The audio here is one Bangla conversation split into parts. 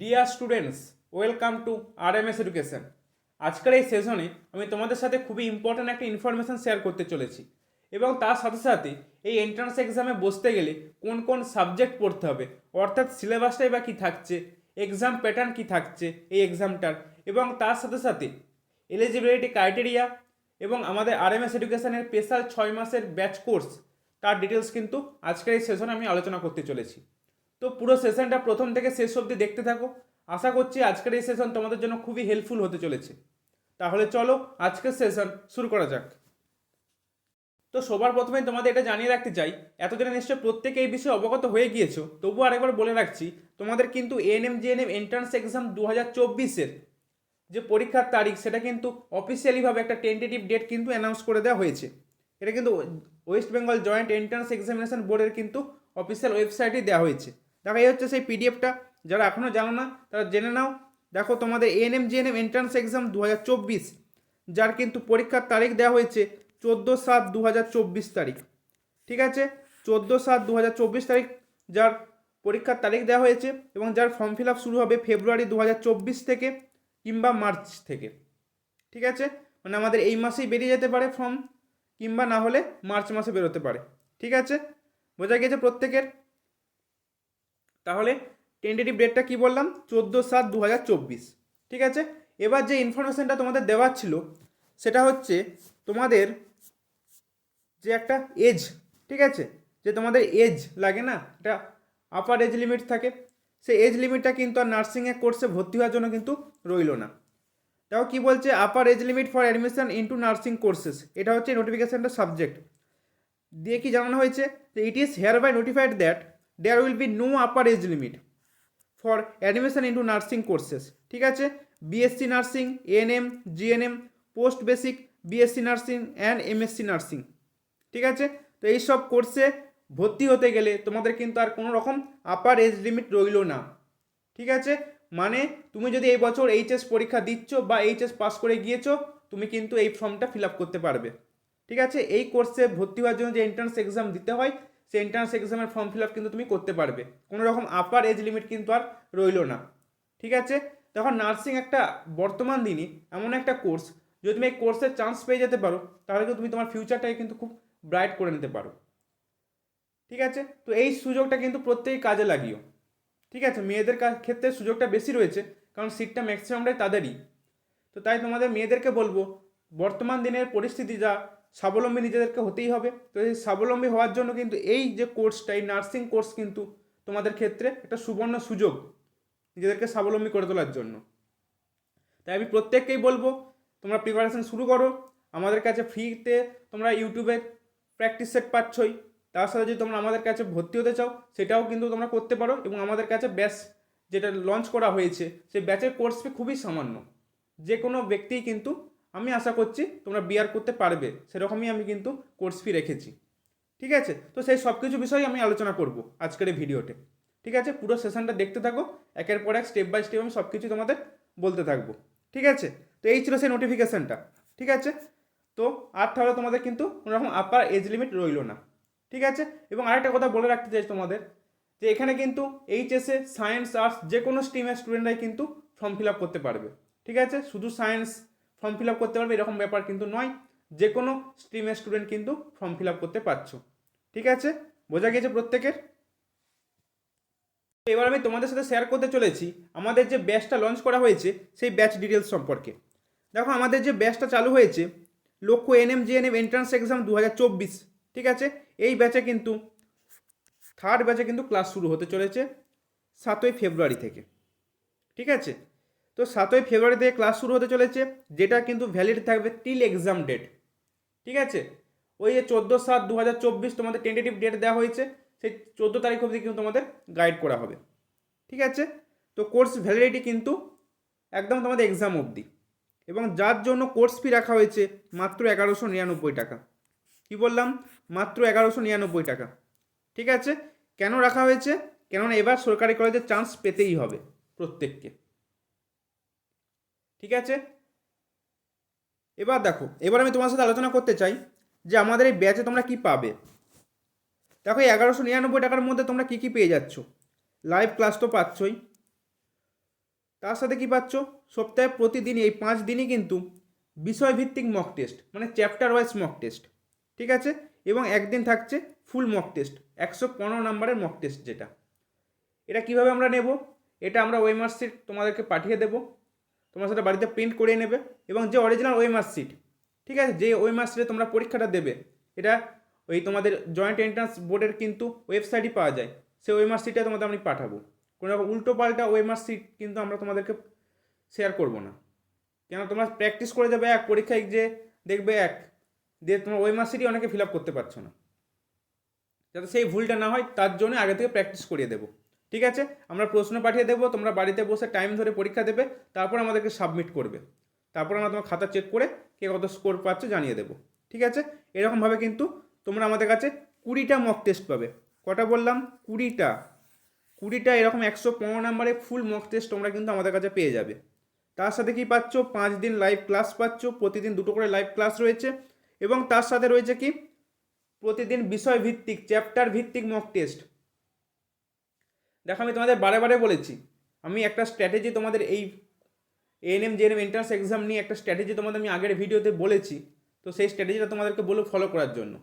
Dear students welcome to R M S education আজকের এই সেশনে আমি তোমাদের সাথে খুবই ইম্পর্ট্যান্ট একটা ইনফরমেশান শেয়ার করতে চলেছি এবং তার সাথে সাথে এই এন্ট্রান্স এক্সামে বসতে গেলে কোন কোন সাবজেক্ট পড়তে হবে, অর্থাৎ সিলেবাসটাই বা কী থাকছে এক্সাম প্যাটার্ন কী থাকছে এই এক্সামটার এবং তার সাথে সাথে এলিজিবিলিটি ক্রাইটেরিয়া এবং আমাদের আর এম এস এডুকেশনের স্পেশাল ছয় মাসের ব্যাচ কোর্স তার ডিটেলস কিন্তু আজকের এই সেশনে আমি আলোচনা করতে চলেছি। তো পুরো সেশনটা প্রথম থেকে শেষ অবধি দেখতে থাকো। আশা করছি আজকের এই সেশন তোমাদের জন্য খুবই হেল্পফুল হতে চলেছে। তাহলে চলো আজকের সেশন শুরু করা যাক। তো সবার প্রথমে তোমাদের এটা জানিয়ে রাখতে চাই, এতদিনে নিশ্চয়ই প্রত্যেকে এই বিষয়ে অবগত হয়ে গিয়েছো, তবুও আরেকবার বলে রাখছি, তোমাদের কিন্তু এএনএম জিএনএম এন্ট্রান্স এক্সাম দু হাজার চব্বিশের যে পরীক্ষার তারিখ, সেটা কিন্তু অফিসিয়ালিভাবে একটা টেন্টেটিভ ডেট কিন্তু অ্যানাউন্স করে দেওয়া হয়েছে। এটা কিন্তু West Bengal joint entrance examination বোর্ডের কিন্তু অফিসিয়াল ওয়েবসাইটেই দেওয়া হয়েছে। দেখো এই হচ্ছে সেই পিডিএফটা যারা এখনও জানো না, তারা জেনে নাও। দেখো তোমাদের এএনএম জিএনএম এন্ট্রান্স এক্সাম দু হাজার চব্বিশ, যার কিন্তু পরীক্ষার তারিখ দেওয়া হয়েছে চোদ্দ সাত দু হাজার চব্বিশ তারিখ। ঠিক আছে? চোদ্দ সাত দু হাজার চব্বিশ তারিখ যার পরীক্ষার তারিখ দেওয়া হয়েছে এবং যার ফর্ম ফিল আপ শুরু হবে ফেব্রুয়ারি দু হাজার চব্বিশ থেকে কিংবা মার্চ থেকে। ঠিক আছে? মানে আমাদের এই মাসেই বেরিয়ে যেতে পারে ফর্ম কিংবা না হলে মার্চ মাসে বেরোতে পারে। ঠিক আছে? বোঝা গেছে প্রত্যেকের? তাহলে টেন্টেটিভ ডেটটা কি বললাম? চোদ্দ সাত দু হাজার চব্বিশ। ঠিক আছে? এবার যে ইনফরমেশনটা তোমাদের দেওয়ার ছিল, সেটা হচ্ছে তোমাদের যে একটা এজ ঠিক আছে? যে তোমাদের এজ লাগে না? এটা আপার এজ লিমিট থাকে। সেই এজ লিমিটটা কিন্তু আর নার্সিংয়ে কোর্সে ভর্তি হওয়ার জন্য কিন্তু রইল না। তাও কি বলছে? Upper age limit for admission into nursing courses এটা হচ্ছে নোটিফিকেশানটা সাবজেক্ট দিয়ে কি জানানো হয়েছে? যে it is hereby notified that there will be no upper age limit for admission into nursing courses ঠিক আছে? BSc nursing ANM GNM post basic BSc nursing and MSc nursing ঠিক আছে? তো এই সব কোর্সে ভর্তি হতে গেলে তোমাদের কিন্তু আর কোনো রকম আপার এজ লিমিট রইল না। ঠিক আছে? মানে তুমি যদি এই বছর এইচএস পরীক্ষা দিচ্ছ বা এইচএস পাস করে গিয়েছো, তুমি কিন্তু এই ফর্মটা ফিল আপ করতে পারবে। ঠিক আছে? এই কোর্সে ভর্তি হওয়ার জন্য যে এন্ট্রান্স এক্সাম দিতে হয় সেই এন্ট্রান্স এক্সামের ফর্ম ফিল আপ কিন্তু তুমি করতে পারবে। কোনো রকম আপার এজ লিমিট কিন্তু আর রইল না। ঠিক আছে? তখন নার্সিং একটা বর্তমান দিনই এমন একটা কোর্স যদি তুমি এই কোর্সের চান্স পেয়ে যেতে পারো, তাহলে কিন্তু তুমি তোমার ফিউচারটাকে কিন্তু খুব ব্রাইট করে নিতে পারো। ঠিক আছে? তো এই সুযোগটা কিন্তু প্রত্যেকেই কাজে লাগিও। ঠিক আছে? মেয়েদের ক্ষেত্রে সুযোগটা বেশি রয়েছে, কারণ সিটটা ম্যাক্সিমামটাই তাদেরই। তো তাই তোমাদের মেয়েদেরকে বলব, বর্তমান দিনের পরিস্থিতি যা স্বাবলম্বী নিজেদেরকে হতেই হবে। তো এই স্বাবলম্বী হওয়ার জন্য কিন্তু এই যে কোর্সটা এই নার্সিং কোর্স কিন্তু তোমাদের ক্ষেত্রে একটা সুবর্ণ সুযোগ নিজেদেরকে স্বাবলম্বী করে তোলার জন্য। তাই আমি প্রত্যেককেই বলব, তোমরা প্রিপারেশন শুরু করো। আমাদের কাছে ফ্রিতে তোমরা ইউটিউবে প্র্যাকটিস সেট পাচ্ছই। তার সাথে যদি তোমরা আমাদের কাছে ভর্তি হতে চাও, সেটাও কিন্তু তোমরা করতে পারো এবং আমাদের কাছে ব্যাচ যেটা লঞ্চ করা হয়েছে, সেই ব্যাচের কোর্স ফি খুবই সামান্য। যে কোনো ব্যক্তিই কিন্তু আমি আশা করছি তোমরা বিয়ার করতে পারবে। সেরকমই আমি কিন্তু কোর্স ফি রেখেছি। ঠিক আছে? তো সেই সব কিছু বিষয়ে আমি আলোচনা করব আজকের এই ভিডিওতে ঠিক আছে? পুরো সেশনটা দেখতে থাকো। একের পর এক স্টেপ বাই স্টেপ আমি সব কিছু তোমাদের বলতে থাকব। ঠিক আছে? তো এই ছিল সেই নোটিফিকেশানটা ঠিক আছে? তো আর তাহলে তোমাদের কিন্তু কোনো রকম আপার এজ লিমিট রইল না। ঠিক আছে? এবং আরেকটা কথা বলে রাখতে চাই তোমাদের, যে এখানে কিন্তু এইচএসে সায়েন্স আর্টস যে কোনো স্ট্রিমের স্টুডেন্টরাই কিন্তু ফর্ম ফিল আপ করতে পারবে। ঠিক আছে? শুধু সায়েন্স ফর্ম ফিল আপ করতে পারবে, এরকম ব্যাপার কিন্তু নয়। যে কোনো স্ট্রিমের স্টুডেন্ট কিন্তু ফর্ম ফিল আপ করতে পারছ। ঠিক আছে? বোঝা গেছে প্রত্যেকের? এবার আমি তোমাদের সাথে শেয়ার করতে চলেছি, আমাদের যে ব্যাচটা লঞ্চ করা হয়েছে, সেই ব্যাচ ডিটেলস সম্পর্কে। দেখো, আমাদের যে ব্যাচটা চালু হয়েছে, লক্ষ্য এনএম জিএনএম এন্ট্রান্স এক্সাম দু হাজার চব্বিশ, ঠিক আছে? এই ব্যাচে কিন্তু থার্ড ব্যাচে কিন্তু ক্লাস শুরু হতে চলেছে, সাতই ফেব্রুয়ারি থেকে। ঠিক আছে? তো সাতই ফেব্রুয়ারি থেকে ক্লাস শুরু হতে চলেছে, যেটা কিন্তু ভ্যালিড থাকবে টিল এক্সাম ডেট ঠিক আছে? ওই যে চোদ্দ সাত দু হাজার চব্বিশ তোমাদের টেন্টেটিভ ডেট দেওয়া হয়েছে, সেই চোদ্দ তারিখ অবধি কিন্তু তোমাদের গাইড করা হবে। ঠিক আছে? তো কোর্স ভ্যালিডিটি কিন্তু একদম তোমাদের এক্সাম অবধি। এবং যার জন্য কোর্স ফি রাখা হয়েছে মাত্র এগারোশো নিরানব্বই টাকা। কি বললাম? মাত্র এগারোশো নিরানব্বই টাকা। ঠিক আছে? কেন রাখা হয়েছে? কেননা এবার সরকারি কলেজে চান্স পেতেই হবে প্রত্যেককে। ঠিক আছে? এবার দেখো, এবার আমি তোমার সাথে আলোচনা করতে চাই যে আমাদের এই ব্যাচে তোমরা কি পাবে। দেখো এগারোশো নিরানব্বই টাকার মধ্যে তোমরা কী কী পেয়ে যাচ্ছ? লাইভ ক্লাস তো পাচ্ছই। তার সাথে কি পাচ্ছ? সপ্তাহে প্রতিদিন এই পাঁচ দিনই কিন্তু বিষয়ভিত্তিক মক টেস্ট মানে চ্যাপ্টার ওয়াইজ মক টেস্ট ঠিক আছে? এবং একদিন থাকছে ফুল মক টেস্ট একশো পনেরো নাম্বারের মক টেস্ট যেটা। এটা কীভাবে আমরা নেব? এটা আমরা ওয়েমার শিট তোমাদেরকে পাঠিয়ে দেবো। তোমরা সেটা বাড়িতে প্রিন্ট করে নেবে এবং যে অরিজিনাল ওয়েমার শিট ঠিক আছে? যে ওই শিটে তোমরা পরীক্ষাটা দেবে, এটা ওই তোমাদের জয়েন্ট এন্ট্রান্স বোর্ডের কিন্তু ওয়েবসাইটই পাওয়া যায়। সেই ওয়েমার শিটে তোমাদের আমি পাঠাবো। কোনো রকম উল্টো পাল্টা ওয়েমার শিট কিন্তু আমরা তোমাদেরকে শেয়ার করব না। কেন তোমরা প্র্যাকটিস করে যাবে এক, পরীক্ষায় যে দেখবে এক দিয়ে তোমার ওয়েমার শিটই অনেকে ফিল আপ করতে পারছ না। যাতে সেই ভুলটা না হয়, তার জন্য আগে থেকে প্র্যাকটিস করিয়ে দেবো। ঠিক আছে? আমরা প্রশ্ন পাঠিয়ে দেবো, তোমরা বাড়িতে বসে টাইম ধরে পরীক্ষা দেবে, তারপর আমাদেরকে সাবমিট করবে। তারপর আমরা তোমার খাতা চেক করে কে কত স্কোর পাচ্ছে জানিয়ে দেবো। ঠিক আছে? এরকমভাবে কিন্তু তোমরা আমাদের কাছে কুড়িটা মক টেস্ট পাবে। কটা বললাম? কুড়িটা। কুড়িটা এরকম একশো পনেরো নাম্বারে ফুল মক টেস্ট তোমরা কিন্তু আমাদের কাছে পেয়ে যাবে। তার সাথে কি পাচ্ছ? পাঁচ দিন লাইভ ক্লাস পাচ্ছ, প্রতিদিন দুটো করে লাইভ ক্লাস রয়েছে এবং তার সাথে রয়েছে কি? প্রতিদিন বিষয় ভিত্তিক চ্যাপ্টার ভিত্তিক মক টেস্ট দেখো আমি তোমাদের বারে বারে বলেছি, আমি একটা স্ট্র্যাটেজি তোমাদের এই এএনএম জেএনএম এন্ট্রান্স এক্সাম নিয়ে একটা স্ট্র্যাটেজি তোমাদের আমি আগের ভিডিওতে বলেছি, তো সেই স্ট্র্যাটেজিটা তোমাদেরকে বলব ফলো করার জন্য।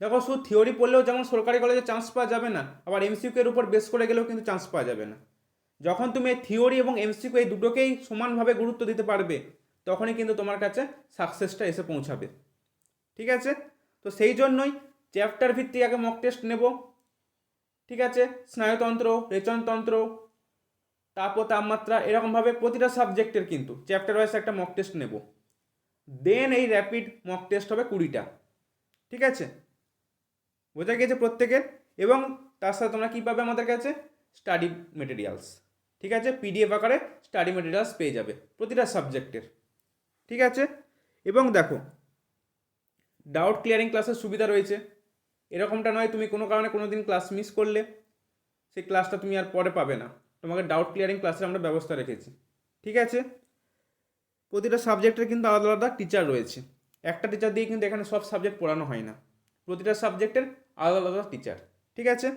দেখো শুধু থিওরি পড়লেও যেমন সরকারি কলেজে চান্স পাওয়া যাবে না, আবার এমসিকিউর উপর বেস করে গেলেও কিন্তু চান্স পাওয়া যাবে না। যখন তুমি থিওরি এবং এমসিকিউ এই দুটোকেই সমানভাবে গুরুত্ব দিতে পারবে, তখনই কিন্তু তোমার কাছে সাকসেসটা এসে পৌঁছাবে। ঠিক আছে? তো সেই জন্যই চ্যাপ্টার ভিত্তিক আগে মক টেস্ট নেব ঠিক আছে? স্নায়ুতন্ত্র, রেচনতন্ত্র তাপ ও তাপমাত্রা, এরকমভাবে প্রতিটা সাবজেক্টের কিন্তু চ্যাপ্টার ওয়াইজ একটা মক টেস্ট নেব। দেন এই র্যাপিড মক টেস্ট হবে কুড়িটা। ঠিক আছে? বোঝা গিয়েছে প্রত্যেকের? এবং তার সাথে তোমরা কী পাবে আমাদের কাছে? স্টাডি মেটেরিয়ালস ঠিক আছে? পিডিএফ আকারে স্টাডি মেটেরিয়ালস পেয়ে যাবে প্রতিটা সাবজেক্টের। ঠিক আছে? এবং দেখো ডাউট ক্লিয়ারিং ক্লাসের সুবিধা রয়েছে। এরকমটা নয়, তুমি কোনো কারণে কোনো দিন ক্লাস মিস করলে, সেই ক্লাসটা তুমি আর পরে পাবে না। তোমাকে ডাউট ক্লিয়ারিং ক্লাসের আমরা ব্যবস্থা রেখেছি। ঠিক আছে? প্রতিটা সাবজেক্টের কিন্তু আলাদা আলাদা টিচার রয়েছে। একটা টিচার দিয়ে কিন্তু এখানে সব সাবজেক্ট পড়ানো হয় না। প্রতিটা সাবজেক্টের আলাদা আলাদা টিচার ঠিক আছে?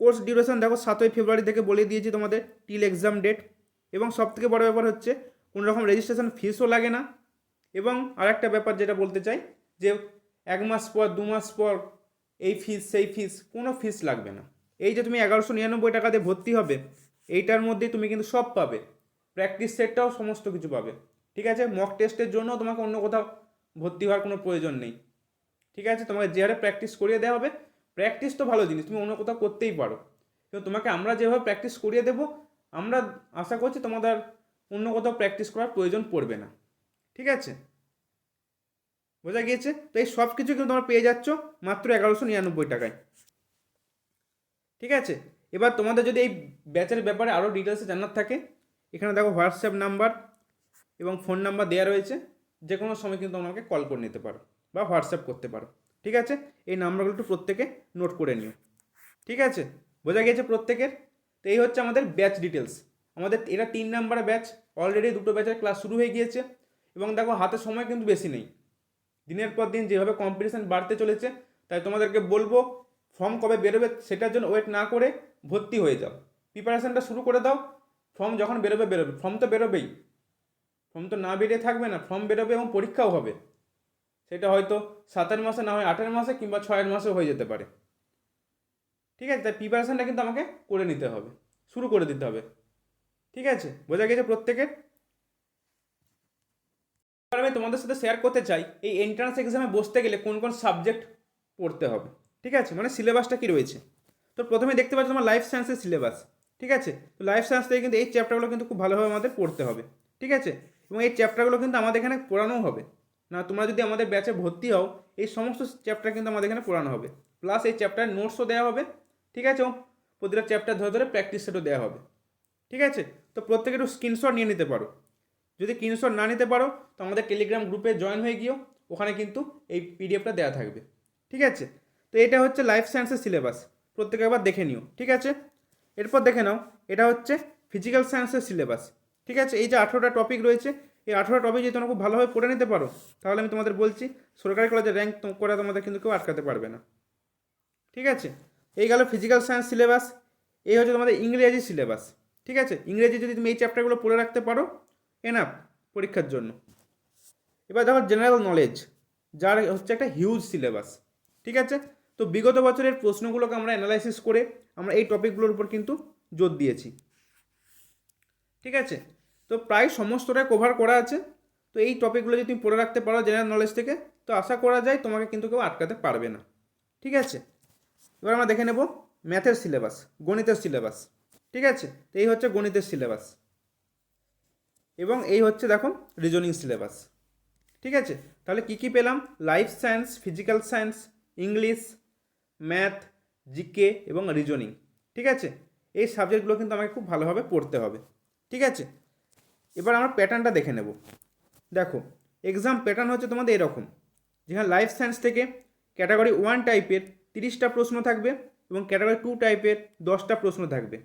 কোর্স ডিউরেশন দেখো, সাতই ফেব্রুয়ারি থেকে বলে দিয়েছি তোমাদের টিল এক্সাম ডেট এবং সবথেকে বড় ব্যাপার হচ্ছে কোনো রকম রেজিস্ট্রেশন ফিসও লাগে না। এবং আরেকটা ব্যাপার যেটা বলতে চাই, যে এক মাস পর, দু মাস পর এই ফিস সেই ফিস কোনো ফিস লাগবে না। এই যে তুমি এগারোশো নিরানব্বই টাকা দিয়ে ভর্তি হবে, এইটার মধ্যেই তুমি কিন্তু সব পাবে। প্র্যাকটিস সেটটাও সমস্ত কিছু পাবে। ঠিক আছে? মক টেস্টের জন্য তোমাকে অন্য কোথাও ভর্তি হওয়ার কোনো প্রয়োজন নেই। ঠিক আছে? তোমাকে যে হারে প্র্যাকটিস করিয়ে দেওয়া হবে প্র্যাকটিস তো ভালো জিনিস, তুমি অন্য কোথাও করতেই পারো। কিন্তু তোমাকে আমরা যেভাবে প্র্যাকটিস করিয়ে দেবো, আমরা আশা করছি তোমাদের অন্য কোথাও প্র্যাকটিস করার প্রয়োজন পড়বে না। ঠিক আছে? বোঝা গিয়েছে? তো এই সব কিছু কিন্তু তোমরা পেয়ে যাচ্ছ মাত্র এগারোশো নিরানব্বই টাকায়। ঠিক আছে? এবার তোমাদের যদি এই ব্যাচের ব্যাপারে আরও ডিটেলসে জানার থাকে, এখানে দেখো হোয়াটসঅ্যাপ নাম্বার এবং ফোন নাম্বার দেওয়া রয়েছে। যে কোনো সময় কিন্তু তোমাকে কল করে নিতে পারো বা হোয়াটসঅ্যাপ করতে পারো। ঠিক আছে? এই নাম্বারগুলো একটু প্রত্যেকে নোট করে নিও। ঠিক আছে? বোঝা গিয়েছে প্রত্যেকের? তো এই হচ্ছে আমাদের ব্যাচ ডিটেলস আমাদের এটা তিন নাম্বারের ব্যাচ অলরেডি দুটো ব্যাচের ক্লাস শুরু হয়ে গিয়েছে। এবং দেখো হাতে সময় কিন্তু বেশি নেই। দিনের পর দিন যেভাবে কম্পিটিশান বাড়তে চলেছে, তাই তোমাদেরকে বলব ফর্ম কবে বেরোবে সেটার জন্য ওয়েট না করে ভর্তি হয়ে যাও। প্রিপারেশানটা শুরু করে দাও ফর্ম যখন বেরোবে বেরোবে। ফর্ম তো বেরোবেই। ফর্ম তো না বেরিয়ে থাকবে না ফর্ম বেরোবে এবং পরীক্ষাও হবে। সেটা হয়তো সাতের মাসে না হয় আটের মাসে কিংবা ছয়ের মাসেও হয়ে যেতে পারে। ঠিক আছে? তাই প্রিপারেশানটা কিন্তু আমাকে করে নিতে হবে। শুরু করে দিতে হবে। ঠিক আছে? বোঝা গেছে প্রত্যেকের? আমি তোমাদের সাথে শেয়ার করতে চাই, এই এন্ট্রান্স এক্সামে বসতে গেলে কোন কোন সাবজেক্ট পড়তে হবে? ঠিক আছে? মানে সিলেবাসটা কি রয়েছে? তো প্রথমে দেখতে পাচ্ছ তোমার লাইফ সায়েন্সের সিলেবাস ঠিক আছে? তো লাইফ সায়েন্স থেকে কিন্তু এই চ্যাপ্টারগুলো কিন্তু খুব ভালোভাবে আমাদের পড়তে হবে, ঠিক আছে? এবং এই চ্যাপ্টারগুলো কিন্তু আমাদের এখানে পড়ানোও হবে। না, তোমরা যদি আমাদের ব্যাচে ভর্তি হও, এই সমস্ত চ্যাপ্টার কিন্তু আমাদের এখানে পড়ানো হবে। প্লাস এই চ্যাপ্টার নোটসও দেওয়া হবে, ঠিক আছে? এবং প্রতিটা চ্যাপ্টার ধরে ধরে প্র্যাকটিস সেটও দেওয়া হবে, ঠিক আছে? তো প্রত্যেকে একটু স্ক্রিনশট নিয়ে নিতে পারো। যদি স্ক্রিনশট না নিতে পারো, তো আমাদের টেলিগ্রাম গ্রুপে জয়েন হয়ে গিয়েও ওখানে কিন্তু এই পিডিএফটা দেওয়া থাকবে। ঠিক আছে? তো এটা হচ্ছে লাইফ সায়েন্সের সিলেবাস প্রত্যেকে একবার দেখে নিও, ঠিক আছে? এরপর দেখে নাও, এটা হচ্ছে ফিজিক্যাল সায়েন্সের সিলেবাস ঠিক আছে? এই যে আঠেরোটা টপিক রয়েছে, এই আঠেরোটা টপিক যদি তোমরা খুব ভালোভাবে পড়ে নিতে পারো, তাহলে আমি তোমাদের বলছি, সরকারি কলেজে র্যাঙ্ক করে তোমাদের কিন্তু কেউ আটকাতে পারবে না। ঠিক আছে? এই গেল ফিজিক্যাল সায়েন্স সিলেবাস এই হচ্ছে তোমাদের ইংরেজি সিলেবাস ঠিক আছে? ইংরেজি যদি তুমি এই চ্যাপ্টারগুলো পড়ে রাখতে পারো এনাফ পরীক্ষার জন্য। এবার দেখো জেনারেল নলেজ যার হচ্ছে একটা হিউজ সিলেবাস ঠিক আছে? তো বিগত বছরের প্রশ্নগুলোকে আমরা অ্যানালাইসিস করে আমরা এই টপিকগুলোর উপর কিন্তু জোর দিয়েছি। ঠিক আছে? তো প্রায় সমস্তটাই কভার করা আছে। তো এই টপিকগুলো যদি তুমি পড়ে রাখতে পারো জেনারেল নলেজ থেকে, তো আশা করা যায় তোমাকে কিন্তু কেউ আটকাতে পারবে না। ঠিক আছে? এবার আমরা দেখে নেব ম্যাথের সিলেবাস গণিতের সিলেবাস ঠিক আছে? তো এই হচ্ছে গণিতের সিলেবাস এবং এই হচ্ছে দেখো রিজনিং সিলেবাস ঠিক আছে? তাহলে কি কি পেলাম? Life science physical science English math GK এবং রিজনিং ঠিক আছে? এই সাবজেক্টগুলো কিন্তু আমাকে খুব ভালোভাবে পড়তে হবে। ঠিক আছে? এবার আমরা প্যাটার্নটা দেখে নেব। দেখো এক্সাম প্যাটার্ন হচ্ছে তোমাদের এরকম। যেখানে লাইফ সায়েন্স থেকে ক্যাটাগরি ওয়ান টাইপের তিরিশটা প্রশ্ন থাকবে এবং ক্যাটাগরি টু টাইপের দশটা প্রশ্ন থাকবে।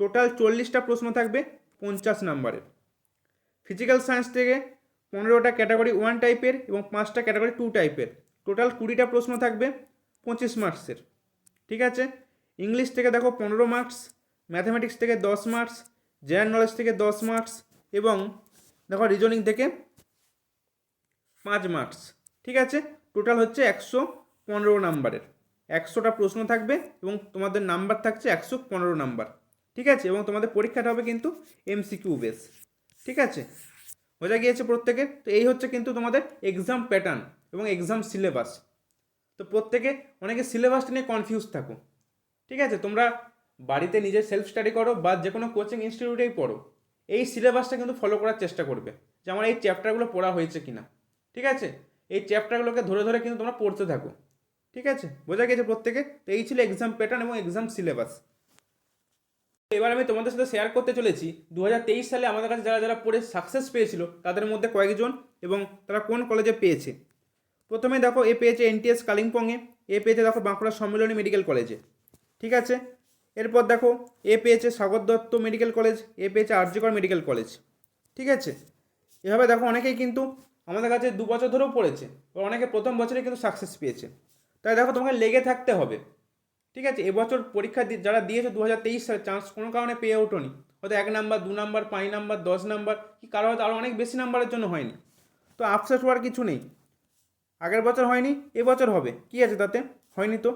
টোটাল চল্লিশটা প্রশ্ন থাকবে পঞ্চাশ নাম্বারের ফিজিক্যাল সায়েন্স থেকে পনেরোটা ক্যাটাগরি ওয়ান টাইপের এবং পাঁচটা ক্যাটাগরি টু টাইপের টোটাল কুড়িটা প্রশ্ন থাকবে পঁচিশ মার্কসের ঠিক আছে? ইংলিশ থেকে দেখো পনেরো মার্কস ম্যাথামেটিক্স থেকে দশ মার্কস জেনারেল নলেজ থেকে দশ মার্কস এবং দেখো রিজনিং থেকে পাঁচ মার্কস ঠিক আছে? টোটাল হচ্ছে একশো পনেরো নাম্বারের। একশোটা প্রশ্ন থাকবে এবং তোমাদের নাম্বার থাকছে একশো পনেরো নাম্বার। ঠিক আছে? এবং তোমাদের পরীক্ষাটা হবে কিন্তু এমসিকিউ বেস ঠিক আছে? বোঝা গিয়েছে প্রত্যেকের? তো এই হচ্ছে কিন্তু তোমাদের এক্সাম প্যাটার্ন এবং এক্সাম সিলেবাস তো প্রত্যেকে অনেকে সিলেবাসটা নিয়ে কনফিউজ থাকো। ঠিক আছে? তোমরা বাড়িতে নিজের সেলফ স্টাডি করো বা যে কোনো কোচিং ইনস্টিটিউটেই পড়ো। এই সিলেবাসটা কিন্তু ফলো করার চেষ্টা করবে যে আমার এই চ্যাপ্টারগুলো পড়া হয়েছে কিনা। ঠিক আছে? এই চ্যাপ্টারগুলোকে ধরে ধরে কিন্তু তোমরা পড়তে থাকো। ঠিক আছে? বোঝা গেছে প্রত্যেকে? তো এই ছিল এক্সাম প্যাটার্ন এবং এক্সাম সিলেবাস এবার আমি তোমাদের সাথে শেয়ার করতে চলেছি। দু হাজার তেইশ সালে আমাদের কাছে যারা যারা পড়ে সাকসেস পেয়েছিল, তাদের মধ্যে কয়েকজন এবং তারা কোন কলেজে পেয়েছে? প্রথমে দেখো, এ পেয়েছে এনটিএস কালিম্পংয়ে, এ পেয়েছে দেখো বাঁকুড়া সম্মিলনী মেডিকেল কলেজে ঠিক আছে? এরপর দেখো, এ পেয়েছে সাগর দত্ত মেডিকেল কলেজ এ পেয়েছে আরজিকর মেডিকেল কলেজ ঠিক আছে? এভাবে দেখো অনেকেই কিন্তু আমাদের কাছে দু বছর ধরেও পড়েছে অনেকে প্রথম বছরে কিন্তু সাকসেস পেয়েছে। তাই দেখো তোমাকে লেগে থাকতে হবে। ঠিক আছে? এবছর পরীক্ষা যারা দিয়েছে দু হাজার তেইশ সালে চান্স কোনো কারণে পেয়ে ওঠোনি। হয়তো এক নাম্বার দু নাম্বার পাঁচ নাম্বার দশ নাম্বার কি কারও হয়তো আরও অনেক বেশি নাম্বারের জন্য হয়নি। তো আফসোস হওয়ার কিছু নেই। আগের বছর হয়নি, এবছর হবে। কি আছে তাতে? হয়নি তো।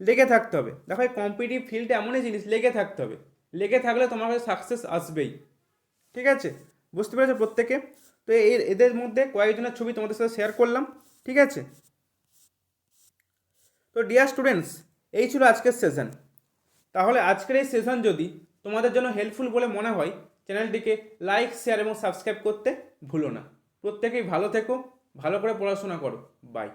লেগে থাকতে হবে। দেখো এই কম্পিটিভ ফিল্ডে এমনই জিনিস, লেগে থাকতে হবে। লেগে থাকলে তোমার কাছে সাকসেস আসবেই। ঠিক আছে? বুঝতে পেরেছ প্রত্যেকে? তো এই এদের মধ্যে কয়েকজনের ছবি তোমাদের সাথে শেয়ার করলাম। ঠিক আছে? তো ডিয়ার স্টুডেন্টস এই ছিল আজকের সেশন তাহলে আজকের এই সেশন যদি তোমাদের জন্য হেল্পফুল বলে মনে হয়, চ্যানেলটিকে লাইক শেয়ার এবং সাবস্ক্রাইব করতে ভুলো না। প্রত্যেকেই ভালো থেকো, ভালো করে পড়াশোনা করো। বাই